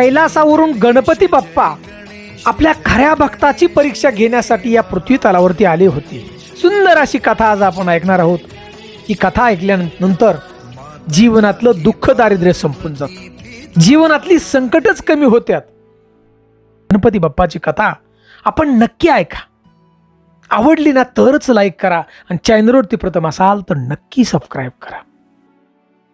कैलासावरून गणपती बाप्पा आपल्या खऱ्या भक्ताची परीक्षा घेण्यासाठी या पृथ्वी तलावरती आले होते. सुंदर अशी कथा आज आपण ऐकणार आहोत. ही कथा ऐकल्यानंतर जीवनातलं दुःख दारिद्र्य संपून जातं. जीवनातली संकटच कमी होत्यात. गणपती बाप्पाची कथा आपण नक्की ऐका. आवडली ना तरच लाईक करा आणि चॅनलवरती प्रथम असाल तर नक्की सबस्क्राईब करा.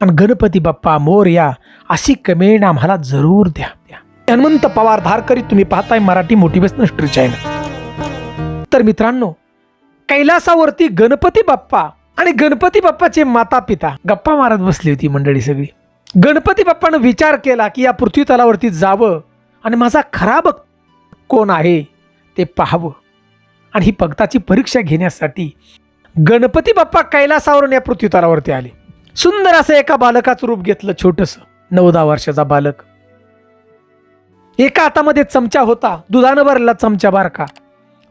आणि गणपती बाप्पा मोर या अशी कमेंट आम्हाला जरूर द्या द्या. हनुमंत पवार धारकरी तुम्ही पाहताय मराठी मोटिवेशनल हिस्ट्री चॅनल तर मित्रांनो कैलासावरती गणपती बाप्पा आणि गणपती बाप्पाचे माता पिता गप्पा मारत बसली होती मंडळी सगळी. गणपती बाप्पानं विचार केला की या पृथ्वी तलावरती जावं आणि माझा खरा भक्त कोण आहे ते पाहावं. आणि ही भक्ताची परीक्षा घेण्यासाठी गणपती बाप्पा कैलासावरून या पृथ्वी तलावरती आले. सुंदर असं एका बालकाचं रूप घेतलं छोटस नऊ दहा वर्षाचा बालक. एका हातामध्ये चमचा होता दुधानं भरला चमचा बारका.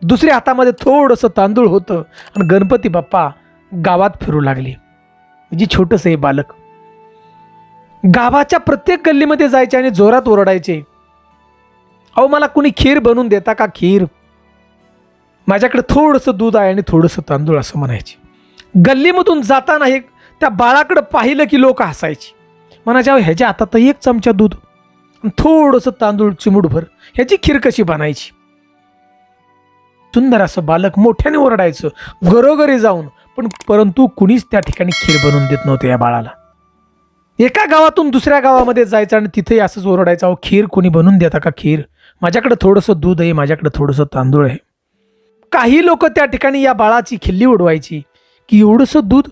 दुसऱ्या हातामध्ये थोडंसं तांदूळ होतं आणि गणपती बाप्पा गावात फिरू लागले. म्हणजे छोटंसं हे बालक. गावाच्या प्रत्येक गल्लीमध्ये जायचे आणि जोरात ओरडायचे. अहो मला कुणी खीर बनवून देता का खीर? माझ्याकडे थोडंसं दूध आहे आणि थोडंसं तांदूळ असं म्हणायचे. गल्लीमधून जाताना हे त्या बाळाकडं पाहिलं की लोक हसायची. म्हणायच्या ह्याच्या हातात एक चमचा दूध थोडंसं तांदूळ चिमुटभर ह्याची खीर कशी बनायची? सुंदर असं बालक मोठ्याने ओरडायचं घरोघरी जाऊन पण परंतु कुणीच त्या ठिकाणी खीर बनवून देत नव्हते या बाळाला. एका गावातून दुसऱ्या गावामध्ये जायचं आणि तिथेही असंच ओरडायचं अहो खीर कोणी बनवून देता का खीर? माझ्याकडे थोडंसं दूध आहे माझ्याकडे थोडंसं तांदूळ आहे. काही लोक त्या ठिकाणी या बाळाची खिल्ली उडवायची की एवढंसं दूध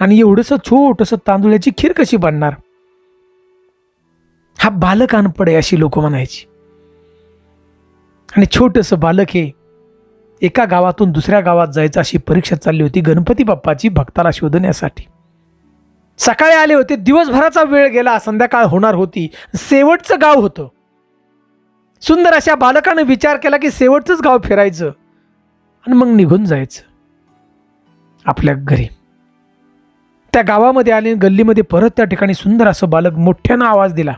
आणि एवढंसं छोटंसं तांदुळ्याची खीर कशी बनणार? हा बालक अनपड आहे अशी लोक म्हणायची. आणि छोटंसं बालक हे एका गावातून दुसऱ्या गावात जायचं अशी परीक्षा चालली होती गणपती बाप्पाची भक्ताला शोधण्यासाठी. सकाळी आले होते दिवसभराचा वेळ गेला संध्याकाळ होणार होती. शेवटचं गाव होतं. सुंदर अशा बालकानं विचार केला की शेवटचंच गाव फिरायचं आणि मग निघून जायचं. आपल्या घरी. त्या गावामध्ये आले गल्लीमध्ये परत त्या ठिकाणी सुंदर असं बालक मोठ्यानं आवाज दिला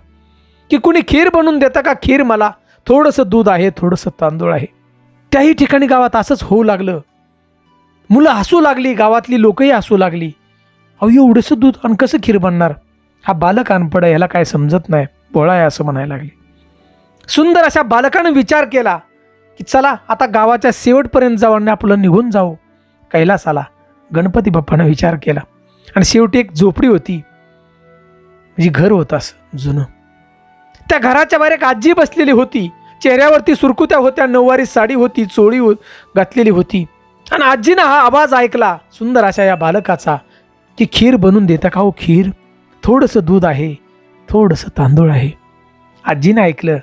की कुणी खीर बनवून देता का? खीर मला. थोडंसं दूध आहे थोडंसं तांदूळ आहे. त्याही ठिकाणी गावात असंच होऊ लागलं. मुलं हसू लागली गावातली लोकही हसू लागली. अहो एवढंसं दूध आणि कसं खीर बनणार? हा बालक अनपड आहे ह्याला काय समजत नाही. बोळा आहे असं म्हणायला लागली. सुंदर अशा बालकानं विचार केला की चला आता गावाच्या शेवटपर्यंत जाऊ आणि आपलं निघून जाऊ. कैलास आला. गणपती बाप्पानं विचार केला. आणि शेवटी एक झोपडी होती. म्हणजे घर होतं असं जुनं. त्या घराच्या बाहेर एक आजी बसलेली होती. चेहऱ्यावरती सुरकुत्या होत्या नऊवारी साडी होती चोळी हो- घातलेली होती. आणि आजीनं हा आवाज ऐकला सुंदर अशा या बालकाचा की खीर बनवून देता का हो खीर? थोडंसं दूध आहे थोडंसं तांदूळ आहे. आजीनं ऐकलं.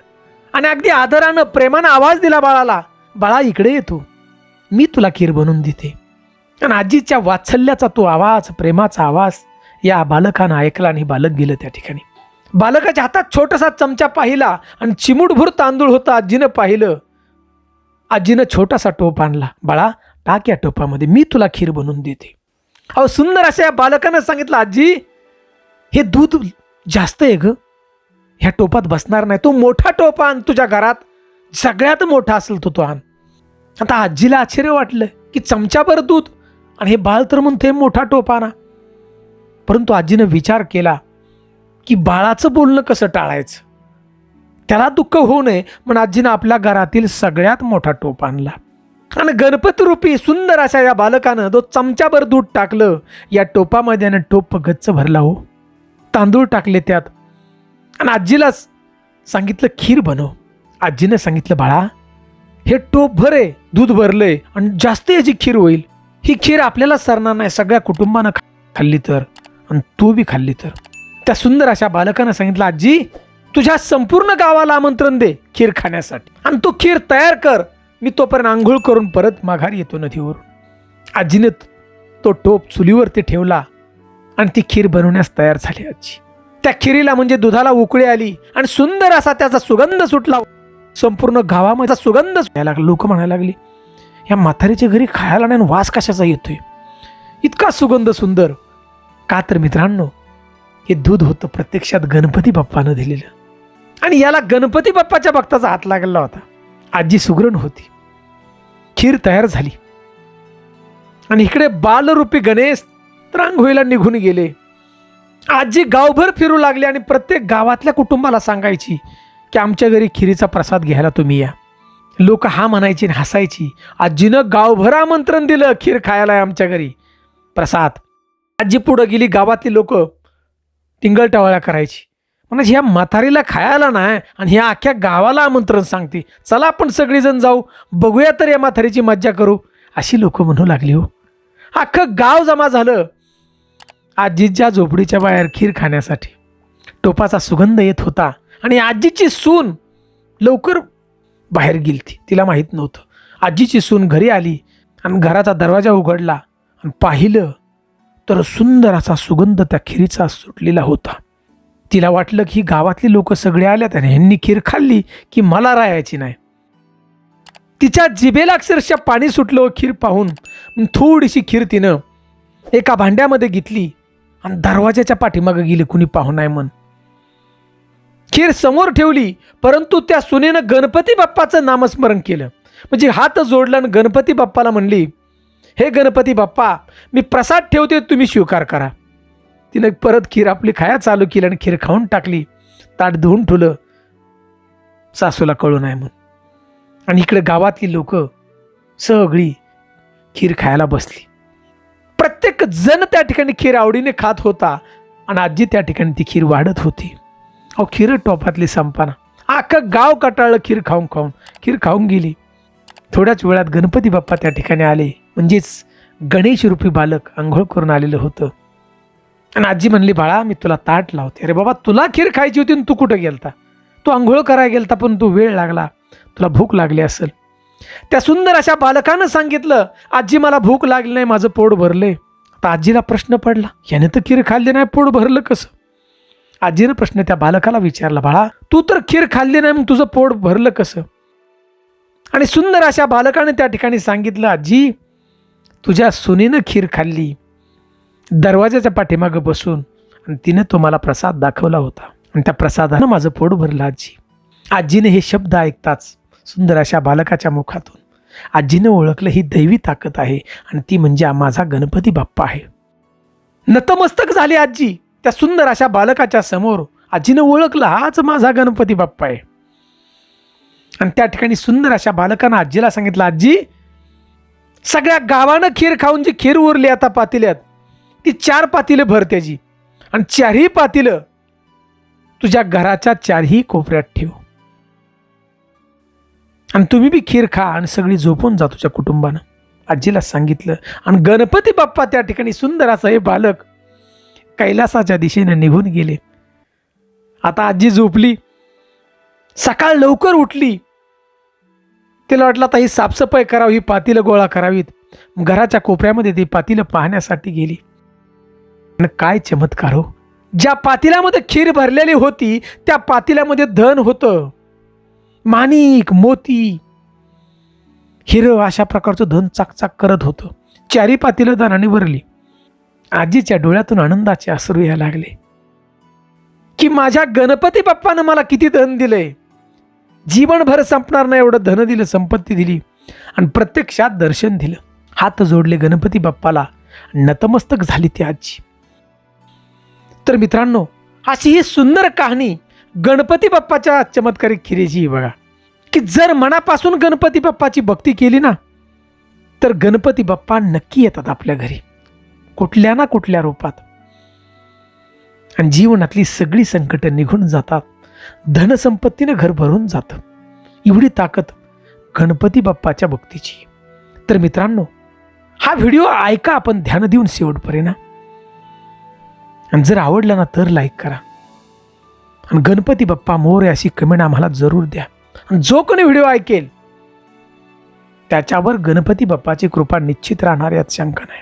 आणि अगदी आदरानं प्रेमानं आवाज दिला बाळाला बाळा इकडे येतो मी तुला खीर बनवून देते. आणि आजीच्या वात्सल्याचा तो आवाज प्रेमाचा आवाज या बालकानं ऐकला आणि बालक गेलं त्या ठिकाणी. बालकाच्या हातात छोटासा चमचा पाहिला आणि चिमुटभूर तांदूळ होता आजीनं पाहिलं. आजीनं छोटासा टोप आणला. बाळा टाक या टोपामध्ये मी तुला खीर बनवून देते. अहो सुंदर अशा या बालकानं सांगितलं आजी हे दूध जास्त आहे ग. ह्या टोपात बसणार नाही. तो मोठा टोप आण तुझ्या घरात. सगळ्यात मोठा असेल तो तो आण. आता आजीला आश्चर्य वाटलं की चमच्याभर दूध आणि हे बाळ तर म्हणते मोठा टोपा आणा परंतु आजीनं विचार केला की बाळाचं बोलणं कसं टाळायचं? त्याला दुःख होऊ नये म्हणून आजीनं आपल्या घरातील सगळ्यात मोठा टोप आणला. आणि गणपतरूपी सुंदर अशा या बालकानं तो चमच्याभर दूध टाकलं या टोपामध्ये आणि टोप गच्च भरला हो. तांदूळ टाकले त्यात. आणि आजीला सांगितलं खीर बनव. आजीनं सांगितलं बाळा हे टोप भरे आहे दूध भरलंय आणि जास्त याची खीर होईल. ही खीर आपल्याला सरणार नाही. सगळ्या कुटुंबानं खा- खाल्ली तर. आणि तू बी खाल्ली तर. त्या सुंदर अशा बालकानं सांगितलं आजी तुझ्या संपूर्ण गावाला आमंत्रण दे खीर खाण्यासाठी. आणि तू खीर तयार कर. मी तोपर्यंत आंघोळ करून परत माघारी येतो नदीवरून. आजीने तो टोप चुलीवरती ठेवला आणि ती खीर बनवण्यास तयार झाली आजी. त्या खिरीला म्हणजे दुधाला उकळी आली आणि सुंदर असा त्याचा सुगंध सुटला. संपूर्ण गावामध्ये सुगंध यायला लागला लोक म्हणायला लागली या म्हातारीच्या घरी खायला नाही आणि वास कशाचा येतोय? इतका सुगंध सुंदर. का तर मित्रांनो हे दूध होतं प्रत्यक्षात गणपती बाप्पानं दिलेलं. आणि याला गणपती बाप्पाच्या भक्ताचा हात लागलेला होता. आजी सुगरण होती. खीर तयार झाली. आणि इकडे बालरूपी गणेश रांगोळीला निघून गेले. आजी गावभर फिरू लागली आणि प्रत्येक गावातल्या कुटुंबाला सांगायची की आमच्या घरी खिरीचा प्रसाद घ्यायला तुम्ही या. लोक हा म्हणायची आणि हसायची. आजीनं गावभर आमंत्रण दिलं खीर खायला आहे आमच्या घरी. प्रसाद. आजी पुढं गेली गावातली लोक टिंगलटावळ्या करायची. म्हणजे ह्या म्हातारीला खायला नाही आणि ह्या अख्ख्या गावाला आमंत्रण सांगते. चला आपण सगळेजण जाऊ. बघूया तर या म्हातारीची मज्जा करू. अशी लोक म्हणू लागली हो. अख्खं गाव जमा झालं. आजीच्या झोपडीच्या बाहेर खीर खाण्यासाठी. टोपाचा सुगंध येत होता आणि आजीची सून लवकर बाहेर गेलती. तिला माहीत नव्हतं. आजीची सून घरी आली आणि घराचा दरवाजा उघडला आणि पाहिलं तर सुंदर असा सुगंध त्या खिरीचा सुटलेला होता. तिला वाटलं की गावातली लोक सगळे आल्यात आणि ह्यांनी खीर खाल्ली की मला राहायची नाही. तिच्या जिभेला अक्षरशः पाणी सुटलं हो खीर पाहून. थोडीशी खीर तिनं एका भांड्यामध्ये घेतली आणि दरवाजाच्या पाठीमागं गेली कुणी पाहू नाही म्हण. खीर समोर ठेवली परंतु त्या सुनेनं गणपती बाप्पाचं नामस्मरण केलं. म्हणजे हात जोडला आणि गणपती बाप्पाला म्हणली हे गणपती बाप्पा मी प्रसाद ठेवते तुम्ही स्वीकार करा. तिनं परत खीर आपली खाया चालू केली आणि खीर खाऊन टाकली. ताट धुवून ठेवलं. सासूला कळू नाही म्हणून. आणि इकडे गावातली लोक सगळी खीर खायला बसली. प्रत्येक जण त्या ठिकाणी खीर आवडीने खात होता आणि आजी त्या ठिकाणी ती खीर वाढत होती. अहो खीर टोपातली संपाना. अख्खं गाव कटाळलं खीर खाऊन खाऊन. खीर खाऊन गेली. थोड्याच वेळात गणपती बाप्पा त्या ठिकाणी आले. म्हणजेच गणेश रूपी बालक आंघोळ करून आलेलं होतं. आणि आजी म्हणली बाळा मी तुला ताट लावते. अरे बाबा तुला खीर खायची होती आणि तू कुठं गेलता? तू आंघोळ करायला गेलता पण तू वेळ लागला. तुला भूक लागली असेल. त्या सुंदर अशा बालकानं सांगितलं आजी मला भूक लागली नाही माझं पोट भरले आता आजीला प्रश्न पडला याने तर खीर खाल्ली नाही पोट भरलं कसं? आजीनं प्रश्न त्या बालकाला विचारला बाळा तू तर खीर खाल्ली नाही मग तुझं पोट भरलं कसं? आणि सुंदर अशा बालकाने त्या ठिकाणी सांगितलं आजी तुझ्या सुनेनं खीर खाल्ली दरवाजाच्या पाठीमागं बसून आणि तिनं तुम्हाला प्रसाद दाखवला होता. आणि त्या प्रसादानं माझं पोट भरलं आजी. आजीने हे शब्द ऐकताच सुंदर अशा बालकाच्या मुखातून आजीनं ओळखलं ही दैवी ताकद आहे आणि ती म्हणजे माझा गणपती बाप्पा आहे. नतमस्तक झाली आजी. त्या सुंदर अशा बालकाच्या समोर आजीनं ओळखलं हाच माझा गणपती बाप्पा आहे. आणि त्या ठिकाणी सुंदर अशा बालकानं आजीला सांगितलं आजी सगळ्या गावानं खीर खाऊन जी खीर उरली आता पातिल्यात ती चार पातिलं भर त्याची. आणि चारही पातिलं तुझ्या घराच्या चारही कोपऱ्यात ठेव. आणि तुम्ही बी खीर खा आणि सगळी झोपून जा तुझ्या कुटुंबानं. आजीला सांगितलं. आणि गणपती बाप्पा त्या ठिकाणी सुंदर असं हे बालक कैलासाच्या दिशेने निघून गेले. आता आजी झोपली. सकाळ लवकर उठली. तिला वाटलं आता ही साफसफाई करावी ही पातीलं गोळा करावीत. घराच्या कोपऱ्यामध्ये ती पातीलं पाहण्यासाठी गेली. आणि काय चमत्कार हो. ज्या पातीलामध्ये खीर भरलेली होती त्या पातीलामध्ये धन होतं. माणिक मोती. हिरं अशा प्रकारचं धन चाकचाक करत होतं. चारी पातीलं धनाने भरली. आजीच्या डोळ्यातून आनंदाचे असरू यायला लागले. की माझ्या गणपती बाप्पानं मला किती धन दिलंय जीवनभर संपणार नाही एवढं धन दिलं संपत्ती दिली आणि प्रत्यक्षात दर्शन दिलं. हात जोडले गणपती बाप्पाला. नतमस्तक झाली ती आजी. तर मित्रांनो अशी ही सुंदर कहाणी गणपती बाप्पाच्या चमत्कारिक खिरेची बघा. की जर मनापासून गणपती बाप्पाची भक्ती केली ना तर गणपती बाप्पा नक्की येतात आपल्या घरी. कुठल्या ना कुठल्या रूपात. आणि जीवनातली सगळी संकटं निघून जातात. धनसंपत्तीनं घर भरून जातं. एवढी ताकद गणपती बाप्पाच्या भक्तीची. तर मित्रांनो हा व्हिडिओ ऐका आपण ध्यान देऊन शेवटपर्यंत आणि जर आवडला ना तर लाईक करा. आणि गणपती बाप्पा मोर अशी कमेंट आम्हाला जरूर द्या. आणि जो कोणी व्हिडिओ ऐकेल त्याच्यावर गणपती बाप्पाची कृपा निश्चित राहणार यात शंका नाही.